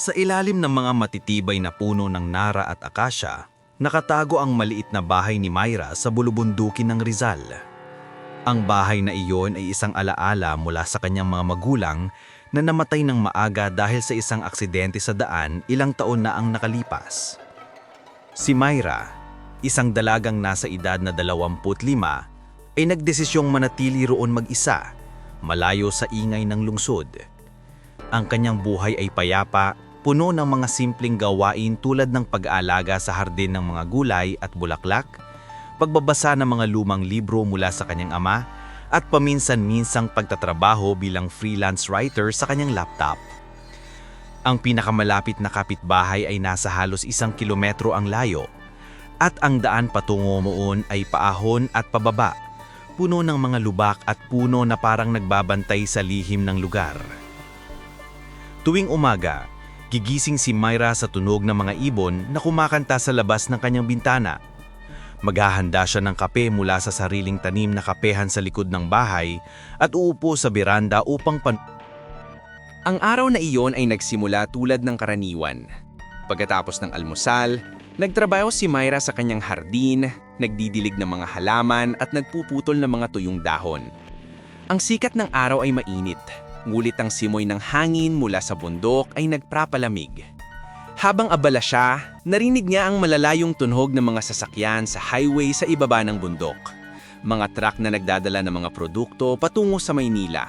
Sa ilalim ng mga matitibay na puno ng nara at akasya, nakatago ang maliit na bahay ni Myra sa bulubundukin ng Rizal. Ang bahay na iyon ay isang alaala mula sa kanyang mga magulang na namatay ng maaga dahil sa isang aksidente sa daan ilang taon na ang nakalipas. Si Myra, isang dalagang nasa edad na 25, ay nagdesisyong manatili roon mag-isa, malayo sa ingay ng lungsod. Ang kanyang buhay ay payapa, puno ng mga simpleng gawain tulad ng pag-aalaga sa hardin ng mga gulay at bulaklak, pagbabasa ng mga lumang libro mula sa kanyang ama, at paminsan-minsang pagtatrabaho bilang freelance writer sa kanyang laptop. Ang pinakamalapit na kapitbahay ay nasa halos isang kilometro ang layo, at ang daan patungo moon ay paahon at pababa, puno ng mga lubak at puno na parang nagbabantay sa lihim ng lugar. Tuwing umaga, gigising si Myra sa tunog ng mga ibon na kumakanta sa labas ng kanyang bintana. Maghahanda siya ng kape mula sa sariling tanim na kapehan sa likod ng bahay at uupo sa beranda upang pan... Ang araw na iyon ay nagsimula tulad ng karaniwan. Pagkatapos ng almusal, nagtrabaho si Myra sa kanyang hardin, nagdidilig ng mga halaman at nagpuputol ng mga tuyong dahon. Ang sikat ng araw ay mainit, ngulit ang simoy ng hangin mula sa bundok ay nagprapalamig. Habang abala siya, narinig niya ang malalayong tunog ng mga sasakyan sa highway sa ibaba ng bundok. Mga truck na nagdadala ng mga produkto patungo sa Maynila.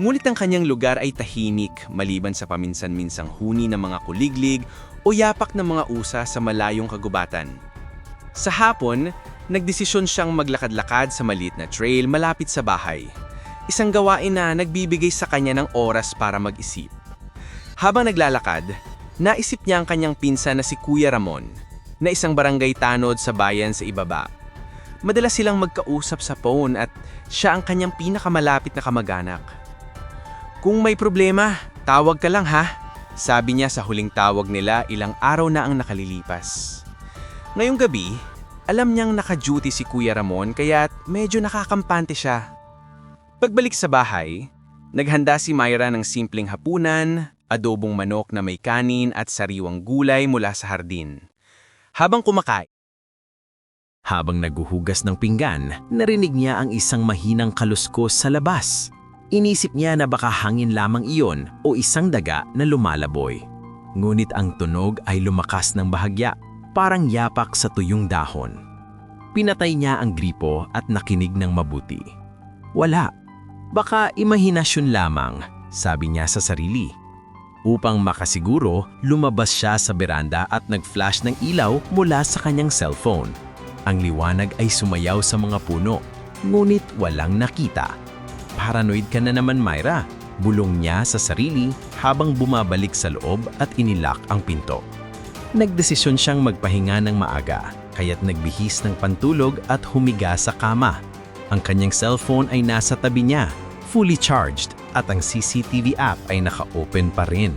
Ngunit ang kanyang lugar ay tahimik maliban sa paminsan-minsang huni ng mga kuliglig o yapak ng mga usa sa malayong kagubatan. Sa hapon, nagdesisyon siyang maglakad-lakad sa maliit na trail malapit sa bahay. Isang gawain na nagbibigay sa kanya ng oras para mag-isip. Habang naglalakad, naisip niya ang kanyang pinsan na si Kuya Ramon, na isang barangay tanod sa bayan sa ibaba. Madalas silang magkausap sa phone at siya ang kanyang pinakamalapit na kamag-anak. Kung may problema, tawag ka lang ha, sabi niya sa huling tawag nila ilang araw na ang nakalilipas. Ngayong gabi, alam niyang naka-duty si Kuya Ramon kaya't medyo nakakampante siya. Pagbalik sa bahay, naghanda si Myra ng simpleng hapunan, adobong manok na may kanin at sariwang gulay mula sa hardin. Habang kumakain, Habang naguhugas ng pinggan, narinig niya ang isang mahinang kaluskos sa labas. Inisip niya na baka hangin lamang iyon o isang daga na lumalaboy. Ngunit ang tunog ay lumakas ng bahagya, parang yapak sa tuyong dahon. Pinatay niya ang gripo at nakinig ng mabuti. Wala. Baka imahinasyon lamang, sabi niya sa sarili. Upang makasiguro, lumabas siya sa beranda at nag-flash ng ilaw mula sa kanyang cellphone. Ang liwanag ay sumayaw sa mga puno, ngunit walang nakita. Paranoid ka na naman, Myra. Bulong niya sa sarili habang bumabalik sa loob at inilak ang pinto. Nagdesisyon siyang magpahinga ng maaga, kaya't nagbihis ng pantulog at humiga sa kama. Ang kanyang cellphone ay nasa tabi niya, fully charged, at ang CCTV app ay naka-open pa rin.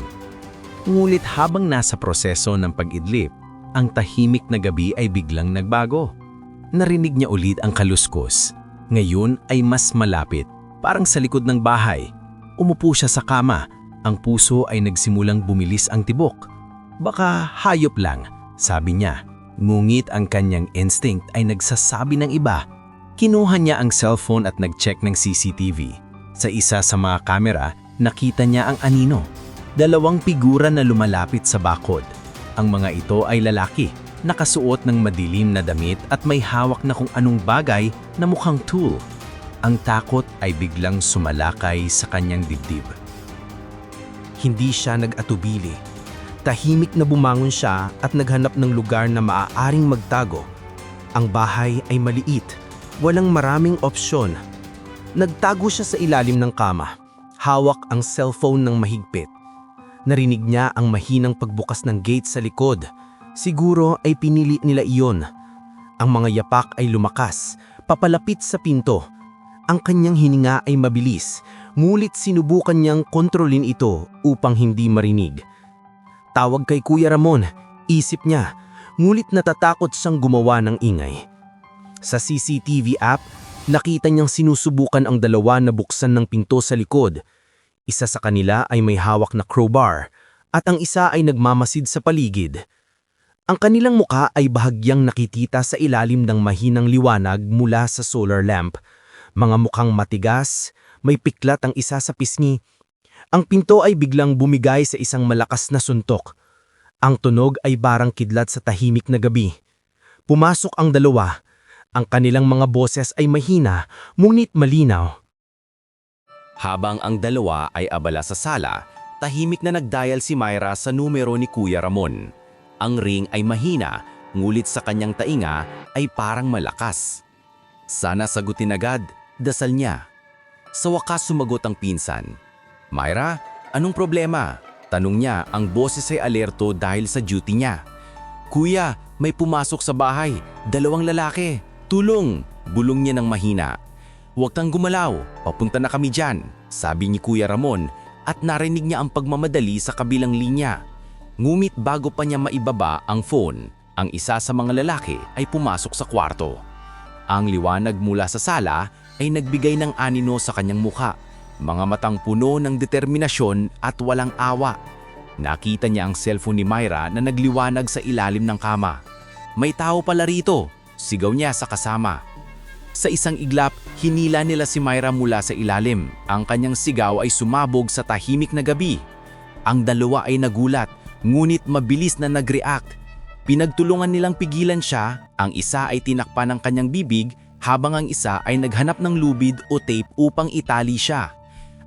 Ngunit habang nasa proseso ng pag-idlip, ang tahimik na gabi ay biglang nagbago. Narinig niya ulit ang kaluskos. Ngayon ay mas malapit, parang sa likod ng bahay. Umupo siya sa kama. Ang puso ay nagsimulang bumilis ang tibok. Baka hayop lang, sabi niya. Ngunit ang kanyang instinct ay nagsasabi ng iba. Kinuha niya ang cellphone at nag-check ng CCTV. Sa isa sa mga kamera, nakita niya ang anino. Dalawang figura na lumalapit sa bakod. Ang mga ito ay lalaki, nakasuot ng madilim na damit at may hawak na kung anong bagay na mukhang tool. Ang takot ay biglang sumalakay sa kanyang dibdib. Hindi siya nag-atubili. Tahimik na bumangon siya at naghanap ng lugar na maaaring magtago. Ang bahay ay maliit, walang maraming opsyon. Nagtago siya sa ilalim ng kama. Hawak ang cellphone ng mahigpit. Narinig niya ang mahinang pagbukas ng gate sa likod. Siguro ay pinili nila iyon. Ang mga yapak ay lumakas, papalapit sa pinto. Ang kanyang hininga ay mabilis, ngulit sinubukan niyang kontrolin ito upang hindi marinig. Tawag kay Kuya Ramon, isip niya, ngulit natatakot siyang gumawa ng ingay. Sa CCTV app, nakita niyang sinusubukan ang dalawa na buksan ng pinto sa likod. Isa sa kanila ay may hawak na crowbar, at ang isa ay nagmamasid sa paligid. Ang kanilang muka ay bahagyang nakitita sa ilalim ng mahinang liwanag mula sa solar lamp. Mga mukhang matigas, may piklat ang isa sa pisngi. Ang pinto ay biglang bumigay sa isang malakas na suntok. Ang tunog ay barang kidlat sa tahimik na gabi. Pumasok ang dalawa. Ang kanilang mga boses ay mahina, ngunit malinaw. Habang ang dalawa ay abala sa sala, tahimik na nagdial si Myra sa numero ni Kuya Ramon. Ang ring ay mahina, ngulit sa kanyang tainga ay parang malakas. Sana sagutin agad, dasal niya. Sa wakas sumagot ang pinsan. Myra, anong problema? Tanong niya, ang boses ay alerto dahil sa duty niya. Kuya, may pumasok sa bahay, dalawang lalaki. Tulong! Bulong niya ng mahina. Huwag kang gumalaw, papunta na kami dyan, sabi ni Kuya Ramon at narinig niya ang pagmamadali sa kabilang linya. Ngumit bago pa niya maibaba ang phone, ang isa sa mga lalaki ay pumasok sa kwarto. Ang liwanag mula sa sala ay nagbigay ng anino sa kanyang muka, mga matang puno ng determinasyon at walang awa. Nakita niya ang cellphone ni Myra na nagliwanag sa ilalim ng kama. May tao pala rito, sigaw niya sa kasama. Sa isang iglap, hinila nila si Myra mula sa ilalim. Ang kanyang sigaw ay sumabog sa tahimik na gabi. Ang dalawa ay nagulat, ngunit mabilis na nag-react. Pinagtulungan nilang pigilan siya, ang isa ay tinakpan ng kanyang bibig habang ang isa ay naghanap ng lubid o tape upang itali siya.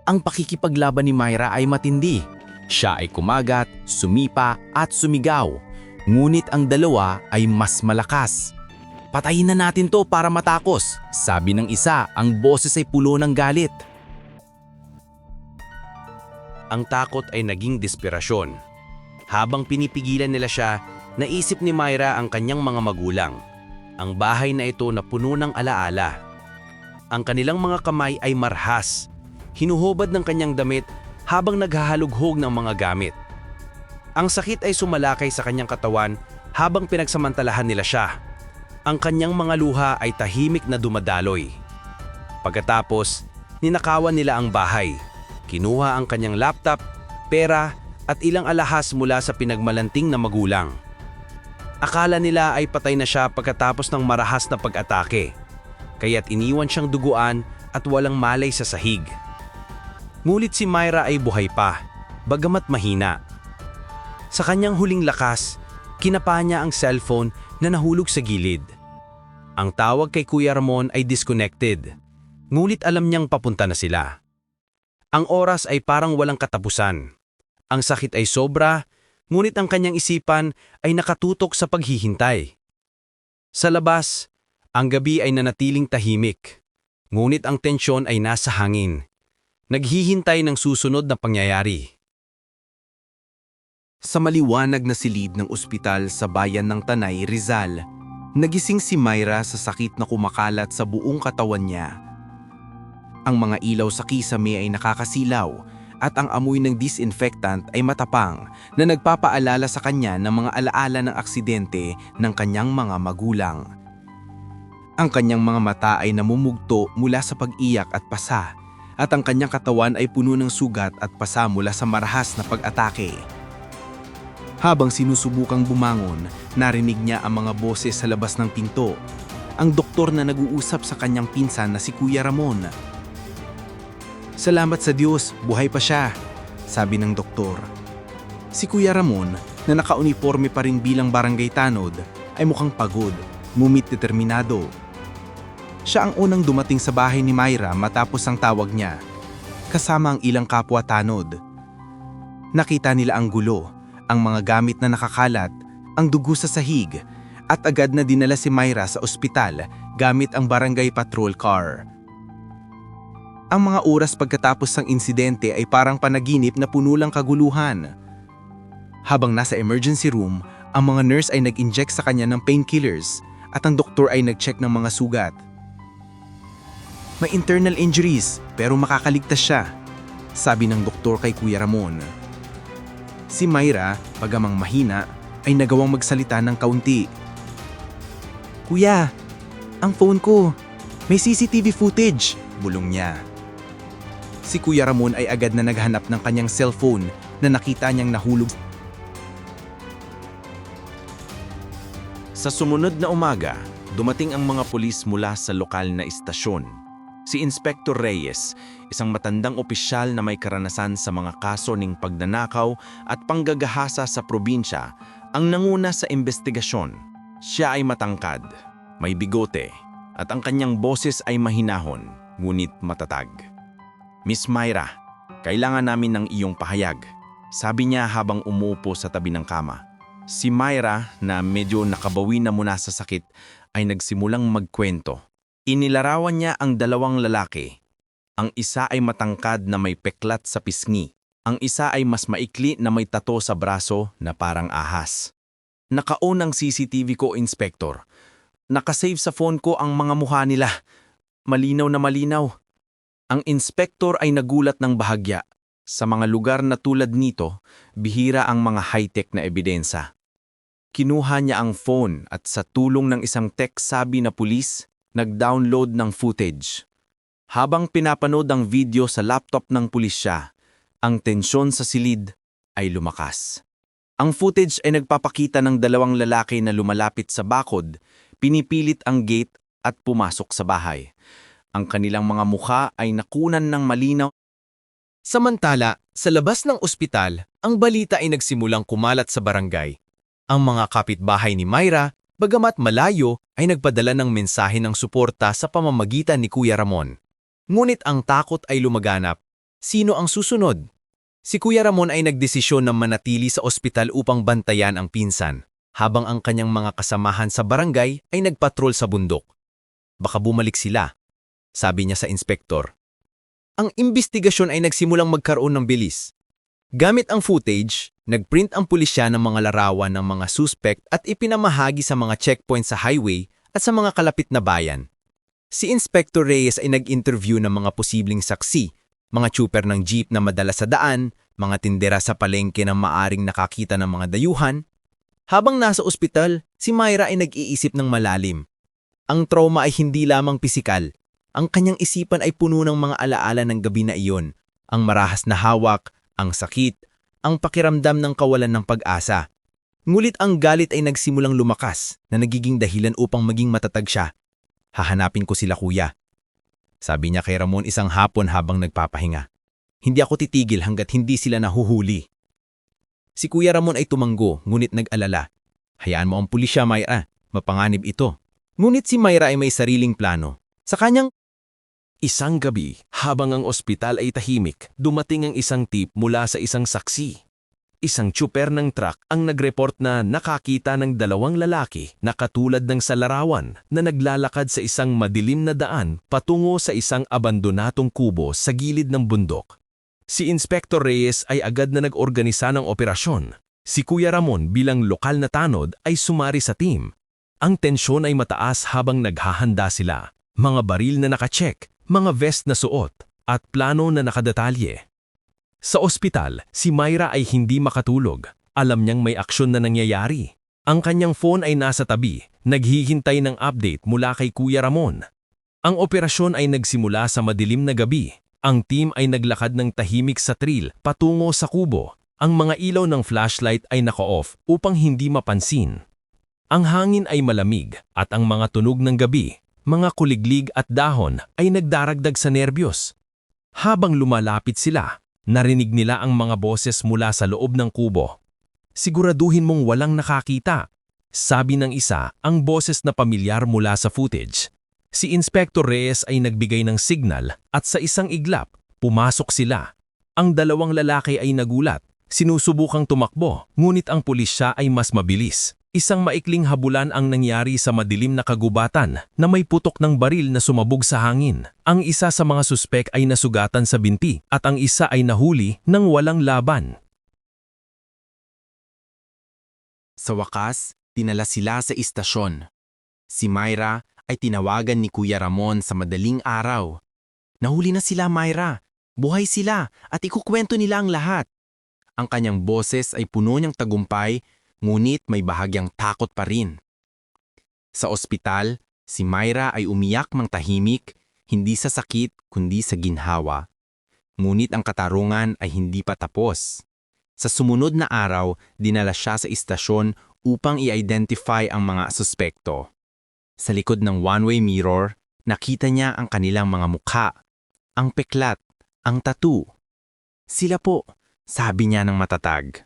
Ang pakikipaglaban ni Myra ay matindi. Siya ay kumagat, sumipa at sumigaw. Ngunit ang dalawa ay mas malakas. Patayin na natin to para matakos, sabi ng isa, ang boses ay pulo ng galit. Ang takot ay naging desperasyon. Habang pinipigilan nila siya, naisip ni Myra ang kanyang mga magulang. Ang bahay na ito na puno ng alaala. Ang kanilang mga kamay ay marhas. Hinuhubad ng kanyang damit habang naghahalughog ng mga gamit. Ang sakit ay sumalakay sa kanyang katawan habang pinagsamantalahan nila siya. Ang kanyang mga luha ay tahimik na dumadaloy. Pagkatapos, ninakawan nila ang bahay. Kinuha ang kanyang laptop, pera at ilang alahas mula sa pinagmalanting na magulang. Akala nila ay patay na siya pagkatapos ng marahas na pag-atake, kaya't iniwan siyang duguan at walang malay sa sahig. Ngulit si Myra ay buhay pa, bagamat mahina. Sa kanyang huling lakas, kinapa niya ang cellphone na nahulog sa gilid. Ang tawag kay Kuya Ramon ay disconnected, ngulit alam niyang papunta na sila. Ang oras ay parang walang katapusan. Ang sakit ay sobra, ngunit ang kanyang isipan ay nakatutok sa paghihintay. Sa labas, ang gabi ay nanatiling tahimik, ngunit ang tensyon ay nasa hangin. Naghihintay ng susunod na pangyayari. Sa maliwanag na silid ng ospital sa bayan ng Tanay, Rizal, nagising si Myra sa sakit na kumakalat sa buong katawan niya. Ang mga ilaw sa kisame ay nakakasilaw at ang amoy ng disinfectant ay matapang na nagpapaalala sa kanya ng mga alaala ng aksidente ng kanyang mga magulang. Ang kanyang mga mata ay namumugto mula sa pag-iyak at pasa at ang kanyang katawan ay puno ng sugat at pasa mula sa marahas na pag-atake. Habang sinusubukang bumangon, narinig niya ang mga boses sa labas ng pinto. Ang doktor na nag-uusap sa kanyang pinsan na si Kuya Ramon. Salamat sa Diyos, buhay pa siya, sabi ng doktor. Si Kuya Ramon, na nakauniforme pa rin bilang barangay tanod, ay mukhang pagod, mumit determinado. Siya ang unang dumating sa bahay ni Myra matapos ang tawag niya, kasama ang ilang kapwa tanod. Nakita nila ang gulo, ang mga gamit na nakakalat, ang dugo sa sahig, at agad na dinala si Myra sa ospital gamit ang barangay patrol car. Ang mga oras pagkatapos ng insidente ay parang panaginip na puno lang kaguluhan. Habang nasa emergency room, ang mga nurse ay nag-inject sa kanya ng painkillers at ang doktor ay nag-check ng mga sugat. May internal injuries pero makakaligtas siya, sabi ng doktor kay Kuya Ramon. Si Myra, pagamang mahina, ay nagawang magsalita ng kaunti. Kuya, ang phone ko, may CCTV footage, bulong niya. Si Kuya Ramon ay agad na naghanap ng kanyang cellphone na nakita niyang nahulog Sa sumunod na umaga, dumating ang mga pulis mula sa lokal na istasyon. Si Inspector Reyes, isang matandang opisyal na may karanasan sa mga kaso ng pagnanakaw at panggagahasa sa probinsya, ang nanguna sa investigasyon. Siya ay matangkad, may bigote, at ang kanyang boses ay mahinahon, ngunit matatag. Miss Myra, kailangan namin ng iyong pahayag, sabi niya habang umuupo sa tabi ng kama. Si Myra, na medyo nakabawi na muna sa sakit, ay nagsimulang magkwento. Inilarawan niya ang dalawang lalaki. Ang isa ay matangkad na may peklat sa pisngi. Ang isa ay mas maikli na may tato sa braso na parang ahas. Nakaon ang CCTV ko, Inspector. Nakasave sa phone ko ang mga mukha nila. Malinaw na malinaw. Ang inspektor ay nagulat ng bahagya. Sa mga lugar na tulad nito, bihira ang mga high-tech na ebidensya. Kinuha niya ang phone at sa tulong ng isang tech-sabi na pulis, nag-download ng footage. Habang pinapanood ang video sa laptop ng pulisya, ang tensyon sa silid ay lumakas. Ang footage ay nagpapakita ng dalawang lalaki na lumalapit sa bakod, pinipilit ang gate at pumasok sa bahay. Ang kanilang mga mukha ay nakunan ng malinaw Samantala, sa labas ng ospital, ang balita ay nagsimulang kumalat sa barangay. Ang mga kapitbahay ni Myra, bagamat malayo, ay nagpadala ng mensahe ng suporta sa pamamagitan ni Kuya Ramon. Ngunit ang takot ay lumaganap. Sino ang susunod? Si Kuya Ramon ay nagdesisyon na manatili sa ospital upang bantayan ang pinsan, habang ang kanyang mga kasamahan sa barangay ay nagpatrol sa bundok. Baka bumalik sila, sabi niya sa inspektor ang imbestigasyon ay nagsimulang magkaroon ng bilis. Gamit ang footage, nagprint ang pulisya ng mga larawan ng mga suspect at ipinamahagi sa mga checkpoint sa highway at sa mga kalapit na bayan. Si Inspector Reyes ay nag-interview ng mga posibleng saksi, mga trooper ng jeep na madala sa daan, mga tindera sa palengke na maaring nakakita ng mga dayuhan. Habang nasa ospital, si Myra ay nag-iisip ng malalim. Ang trauma ay hindi lamang pisikal, ang kanyang isipan ay puno ng mga alaala ng gabi na iyon, ang marahas na hawak, ang sakit, ang pakiramdam ng kawalan ng pag-asa. Ngulit ang galit ay nagsimulang lumakas na nagiging dahilan upang maging matatag siya. Hahanapin ko sila kuya. Sabi niya kay Ramon isang hapon habang nagpapahinga. Hindi ako titigil hanggat hindi sila nahuhuli. Si Kuya Ramon ay tumanggo ngunit nag-alala. Hayaan mo ang pulisya, Mayra. Mapanganib ito. Ngunit si Mayra ay may sariling plano. Sa kanyang Isang gabi, habang ang ospital ay tahimik, dumating ang isang tip mula sa isang saksi. Isang tsuper ng truck ang nagreport na nakakita ng dalawang lalaki na katulad ng sa larawan na naglalakad sa isang madilim na daan patungo sa isang abandonatong kubo sa gilid ng bundok. Si Inspector Reyes ay agad na nag-organisa ng operasyon. Si Kuya Ramon bilang lokal na tanod ay sumari sa team. Ang tensyon ay mataas habang naghahanda sila. Mga baril na nakacheck, mga vest na suot, at plano na nakadetalye. Sa ospital, si Myra ay hindi makatulog. Alam niyang may aksyon na nangyayari. Ang kanyang phone ay nasa tabi, naghihintay ng update mula kay Kuya Ramon. Ang operasyon ay nagsimula sa madilim na gabi. Ang team ay naglakad ng tahimik sa trail patungo sa kubo. Ang mga ilaw ng flashlight ay naka-off upang hindi mapansin. Ang hangin ay malamig at ang mga tunog ng gabi mga kuliglig at dahon ay nagdaragdag sa nerbiyos. Habang lumalapit sila, narinig nila ang mga boses mula sa loob ng kubo. Siguraduhin mong walang nakakita. Sabi ng isa ang boses na pamilyar mula sa footage. Si Inspector Reyes ay nagbigay ng signal at sa isang iglap, pumasok sila. Ang dalawang lalaki ay nagulat. Sinusubukang tumakbo, ngunit ang pulisya ay mas mabilis. Isang maikling habulan ang nangyari sa madilim na kagubatan na may putok ng baril na sumabog sa hangin. Ang isa sa mga suspek ay nasugatan sa binti at ang isa ay nahuli ng walang laban. Sa wakas, tinala sila sa istasyon. Si Myra ay tinawagan ni Kuya Ramon sa madaling araw. Nahuli na sila, Myra. Buhay sila at ikukwento nila ang lahat. Ang kanyang boses ay puno niyang tagumpay ngunit may bahagyang takot pa rin. Sa ospital, si Myra ay umiyak mang tahimik, hindi sa sakit kundi sa ginhawa. Ngunit ang katarungan ay hindi pa tapos. Sa sumunod na araw, dinala siya sa istasyon upang i-identify ang mga suspekto. Sa likod ng one-way mirror, nakita niya ang kanilang mga mukha, ang peklat, ang tattoo. Sila po, sabi niya ng matatag.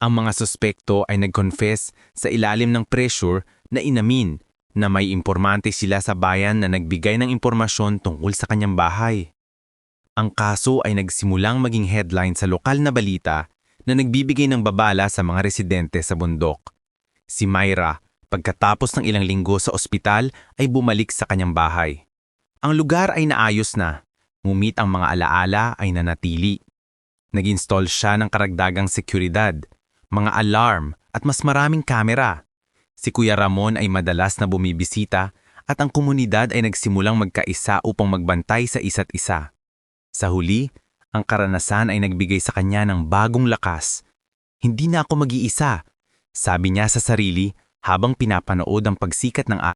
Ang mga suspekto ay nag-confess sa ilalim ng pressure na inamin na may impormante sila sa bayan na nagbigay ng impormasyon tungkol sa kanyang bahay. Ang kaso ay nagsimulang maging headline sa lokal na balita na nagbibigay ng babala sa mga residente sa bundok. Si Myra, pagkatapos ng ilang linggo sa ospital, ay bumalik sa kanyang bahay. Ang lugar ay naayos na, ngunit ang mga alaala ay nanatili. Nag-install siya ng karagdagang seguridad, mga alarm at mas maraming kamera. Si Kuya Ramon ay madalas na bumibisita at ang komunidad ay nagsimulang magkaisa upang magbantay sa isa't isa. Sa huli, ang karanasan ay nagbigay sa kanya ng bagong lakas. Hindi na ako mag-iisa, sabi niya sa sarili habang pinapanood ang pagsikat ng